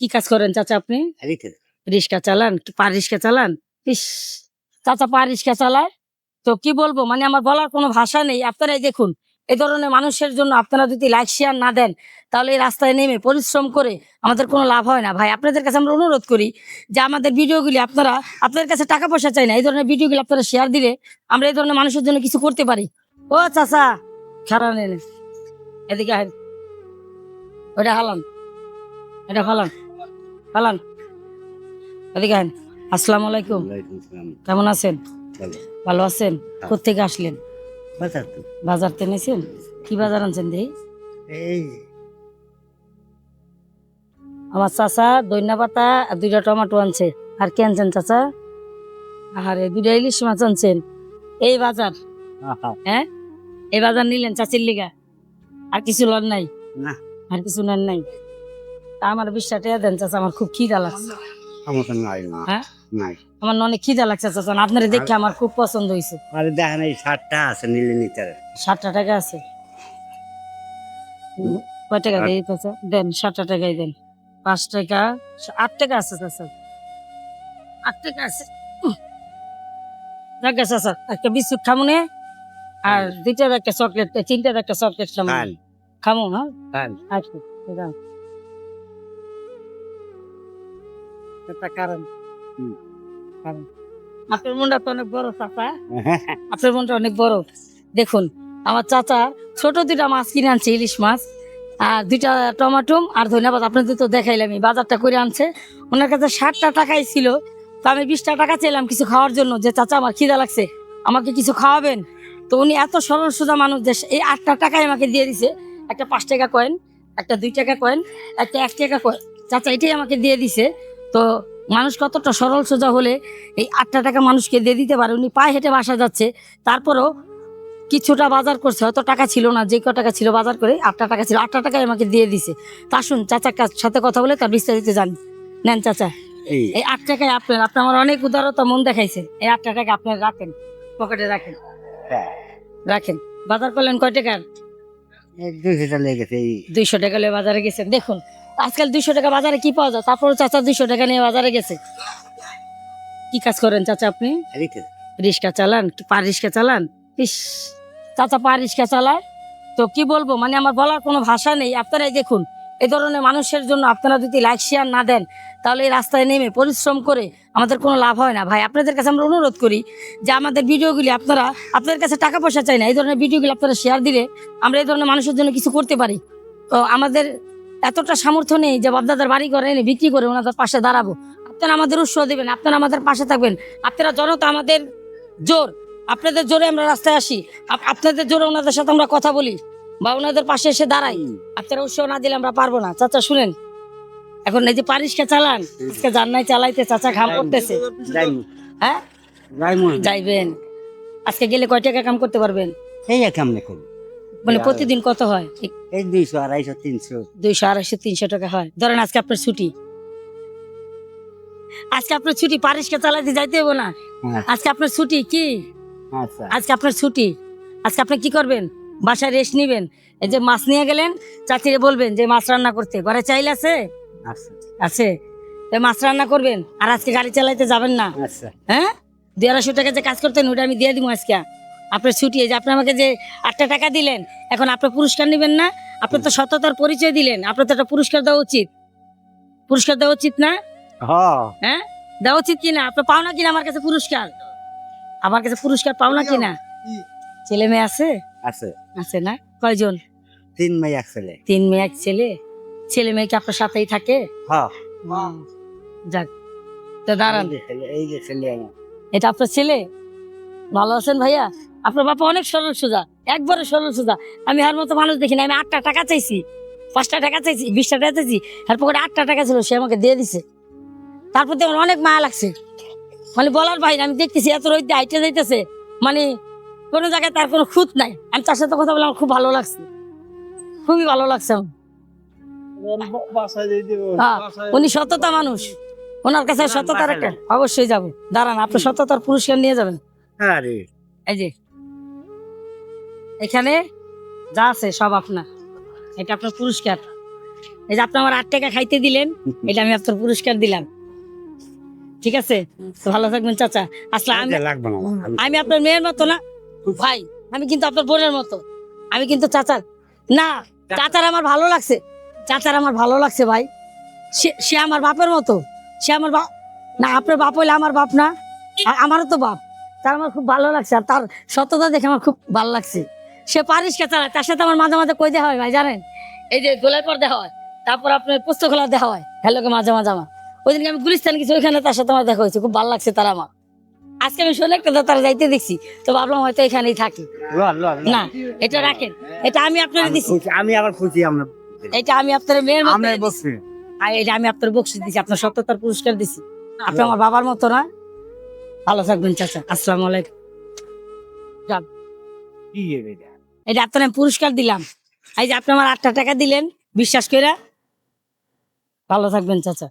কি কাজ করেন চাচা আপনি? রিক্সা চালান। পা রিক্সা চালান? ইস চাচা পা রিক্সা চালায়? তো কি বলব? মানে আমার বলার কোনো ভাষা নেই। আপনারাই দেখুন এই ধরনের মানুষের জন্য আপনারা যদি লাইক শেয়ার না দেন তাহলে এই রাস্তায় নেমে পরিশ্রম করে আমাদের কোনো লাভ হয় না। ভাই আপনাদের কাছে আমরা অনুরোধ করি যে আমাদের ভিডিওগুলি আপনারা আপনাদের কাছে টাকা পয়সা চাই না। এই ধরনের ভিডিওগুলি আপনারা শেয়ার দিলে আমরা এই ধরনের মানুষের জন্য কিছু করতে পারি। ও চাচা খারাপ নেন। এদিকে ওটা হালান। এটা ফালান। ফালান এদিকে আসসালামু আলাইকুম। কেমন আছেন? ভালো। আছেন? কোথেকে আসলেন? বাজার তো। বাজার তেনেছেন কি বাজার আনছেন দেই? এই আমার চাচা দৈন্য পাতা আর দুইটা টমেটো আনছে। আর কি আনছেন চাচা? আরে দুইটা ইলিশ মাছ আনছেন। এই বাজার। হ্যাঁ? এই বাজার নিলেন চাচির লিগা। আর কিছু লন নাই? না। আর কিছু নেন নাই? তা আমার বিশ্বাস টাকা দেন চাচা আমার খুব খিদা লাগছে। নাই হ্যাঁ? নাই। আমার না অনেক খিদা লাগছে চাচা আপনারা দেখে আমার খুব পছন্দ হয়েছে। আরে দেখেন এই আছে নীলে ষাটটা টাকা আছে। কয় টাকা দিয়ে চাচা? দেন ষাটটা টাকাই দেন। পাঁচ টাকা আট টাকা আছে চাচা। আট টাকা আছে। যাক চাচা একটা বিস্কুট খামু নে। আর দুইটার একটা চকলেট তিনটার একটা চকলেট খামু খামু হ্যাঁ? আচ্ছা একটা কারণ কারণ আপনার মনটা তো অনেক বড় চাচা। আপনার মনটা অনেক বড়। দেখুন আমার চাচা ছোট দুইটা মাছ কিনে আনছে ইলিশ মাছ আর দুইটা টমাটো আর ধন্যবাদ। আপনাদের তো দেখাইলাম বাজারটা করে আনছে। ওনার কাছে ষাটটা টাকাই ছিল। তো আমি বিশটা টাকা চাইলাম কিছু খাওয়ার জন্য। যে চাচা আমার খিদা লাগছে আমাকে কিছু খাওয়াবেন? তো উনি এত সরল সোজা মানুষ যে এই আটটা টাকাই আমাকে দিয়ে দিছে। একটা পাঁচ টাকা কয়েন একটা দুই টাকা কয়েন একটা এক টাকা কয়েন। চাচা এটাই আমাকে দিয়ে দিছে। তো মানুষ কতটা সরল সোজা হলে এই আটটা টাকা মানুষকে দিয়ে দিতে পারে? উনি পায়ে হেঁটে বাসা যাচ্ছে তারপরও কিছুটা বাজার করছে হয়তো টাকা ছিল না যে ক টাকা ছিল বাজার করে আটটা টাকা ছিল আটটা টাকাই আমাকে দিয়ে দিছে। তা শুন চাচার সাথে কথা বলে তার বিস্তারিত জান। নেন চাচা এই আট টাকায় আপনার আপনি আমার অনেক উদারতা মন দেখাইছেন। এই আটটা টাকা আপনি রাখেন পকেটে রাখেন। হ্যাঁ। রাখেন। বাজার করলেন কয় টাকার? এই দুইশোটা লেগেছে দুইশো টাকা বাজারে গেছেন। দেখুন আজকাল দুইশো টাকা বাজারে কি পাওয়া যায়? তারপর চাচা দুইশো টাকা নিয়ে বাজারে গেছে। কি কাজ করেন চাচা আপনি? রিক্সা। চালান? পা রিক্সা চালান? ইস চাচা পা রিক্সা চালায়? তো কি বলব মানে আমার বলার কোনো ভাষা নেই। আপনারাই দেখুন এই ধরনের মানুষের জন্য আপনারা যদি লাইক শেয়ার না দেন তাহলে এই রাস্তায় নেমে পরিশ্রম করে আমাদের কোনো লাভ হয় না। ভাই আপনাদের কাছে আমরা অনুরোধ করি যে আমাদের ভিডিওগুলি আপনারা আপনাদের কাছে টাকা পয়সা চাই না। এই ধরনের ভিডিওগুলি আপনারা শেয়ার দিলে আমরা এই ধরনের মানুষের জন্য কিছু করতে পারি। তো আমাদের এতটা সামর্থ্য নেই যে বাপদাদার বাড়ি করে এনে বিক্রি করে ওনাদের পাশে দাঁড়াবো। আপনারা আমাদের উৎসাহ দেবেন আপনারা আমাদের পাশে থাকবেন। আপনারা জনতা আমাদের জোর আপনাদের জোরে আমরা রাস্তায় আসি। আপ- আপনাদের জোরে ওনাদের সাথে আমরা কথা বলি বা ওনাদের পাশে এসে দাঁড়াই। আপনারা উৎসাহ না দিলে আমরা পারব না। চাচা শুনেন এখন এই যে পারিসকে চালান আজকে জান্নাই চালাইতে চাচা ঘাম করতেছে। হ্যাঁ? যাইবেন। আজকে গেলে কয় টাকা কাম করতে পারবেন? এই কেমনে করব মানে প্রতিদিন কত হয়? এই দুইশো আড়াইশো তিনশো। দুইশো আড়াইশো তিনশো টাকা হয়। ধরেন আজকে আপনার ছুটি। আজকে আপনার ছুটি পারিসকে চালাইতে যাইতে হব না। হ্যাঁ। আজকে আপনার ছুটি কি? আচ্ছা। আজকে আপনার ছুটি। আজকে আপনি কি করবেন? বাসায় রেস্ট নিবেন। এই যে মাছ নিয়ে গেলেন চাচিরে বলবেন যে মাছ রান্না করতে। ঘরে চাইল আছে? আছে। মাছ রান্না করবেন। আর আজকে গাড়ি চালাইতে যাবেন না। আচ্ছা। হ্যাঁ? দুই আড়াইশো টাকা যে কাজ করতেন ওটা আমি দিয়ে দিব আজকে। আপনার ছুটি যে আপনি আমাকে যে আটটা টাকা দিলেন এখন আপনার পুরস্কার নেবেন না? আপনি তো সততার পরিচয় দিলেন আপনার তো একটা পুরস্কার দেওয়া উচিত। পুরস্কার দেওয়া উচিত না? হ হ্যাঁ? দেওয়া উচিত কিনা আপনি পাও না কিনা আমার কাছে পুরস্কার? আমার কাছে পুরস্কার পাও না কিনা ছেলে মেয়ে আছে? আছে। আছে না? কয়জন? তিন মেয়ে এক ছেলে। তিন মেয়ে এক ছেলে। ছেলে মেয়ে কি আপনার সাথেই থাকে? হ যাক। তো দাঁড়ান। এই যে ছেলে এটা আপনার ছেলে? ভালো আছেন ভাইয়া? আপনার বাবা অনেক সরল সোজা একবারে সরল সোজা। আমি হার মতো মানুষ দেখি না আমি আটটা টাকা চাইছি পাঁচটা টাকা চাইছি বিশটা টাকা চাইছি এর পকেটে আটটা টাকা ছিল সে আমাকে দিয়ে দিছে। তারপর দিয়ে আমার অনেক মায়া লাগছে। মানে বলার বাইরে আমি দেখতেছি এত রইতে হাইটে যাইতেছে। মানে কোনো জায়গায় তার কোনো খুঁত নাই। আমি তার সাথে কথা বলে আমার খুব ভালো লাগছে। খুবই ভালো লাগছে আমার। হ্যাঁ, উনি সততা মানুষ। ওনার কাছে সততার একটা অবশ্যই যাব। দাঁড়ান আপনি সততার পুরস্কার নিয়ে যাবেন। আরে এই যে এখানে যা আছে সব আপনার। এটা আপনার পুরস্কার। এই যে আপনি আমার আট টাকা খাইতে দিলেন এটা আমি আপনার পুরস্কার দিলাম। ঠিক আছে? ভালো থাকবেন চাচা। আসলে আমি না আমি- আমি আপনার মেয়ের মতো না। ভাই আমি কিন্তু আপনার বোনের মতো। আমি কিন্তু চাচার না চাচার আমার ভালো লাগছে। চাচার আমার ভালো লাগছে ভাই। সে সে আমার বাপের মতো। সে আমার বাপ না আপনার বাপ হইলে আমার বাপ না। আমারও তো বাপ। তার আমার খুব ভালো লাগছে আর তার সততা দেখে আমার খুব ভালো লাগছে। সে পারিসকে চালায় তার? সাথে আমার মাঝে মাঝে কই দেওয়া হয় ভাই জানেন? এই যে গোলায় পর দেওয়া হয় তারপর আপনার পুস্তক খোলা দেওয়া হয় হ্যালোকে মাঝে মাঝে আমার। ওই দিনকে আমি গুলিস্তান গেছি ওইখানে তার সাথে আমার দেখা হয়েছে খুব ভালো লাগছে তারা আমার। আজকে আমি শোনে একটা তারা যাইতে দেখছি তো ভাবলাম হয়তো এখানেই থাকি। না এটা রাখেন এটা আমি আপনার দিছি। আমি আবার খুশি আমরা এটা আমি আপনার মেয়ের মতো আমরা বসছি। আর এটা আমি আপনার বকশিস দিছি আপনার সত্যতার পুরস্কার দিছি। আপনি আমার বাবার মতো না? ভালো থাকবেন চাচা। আসসালামু আলাইকুম। কি এটা এটা আপনার আমি পুরস্কার দিলাম। এই যে আপনি আমার আটটা টাকা দিলেন বিশ্বাস করে ভালো থাকবেন চাচা।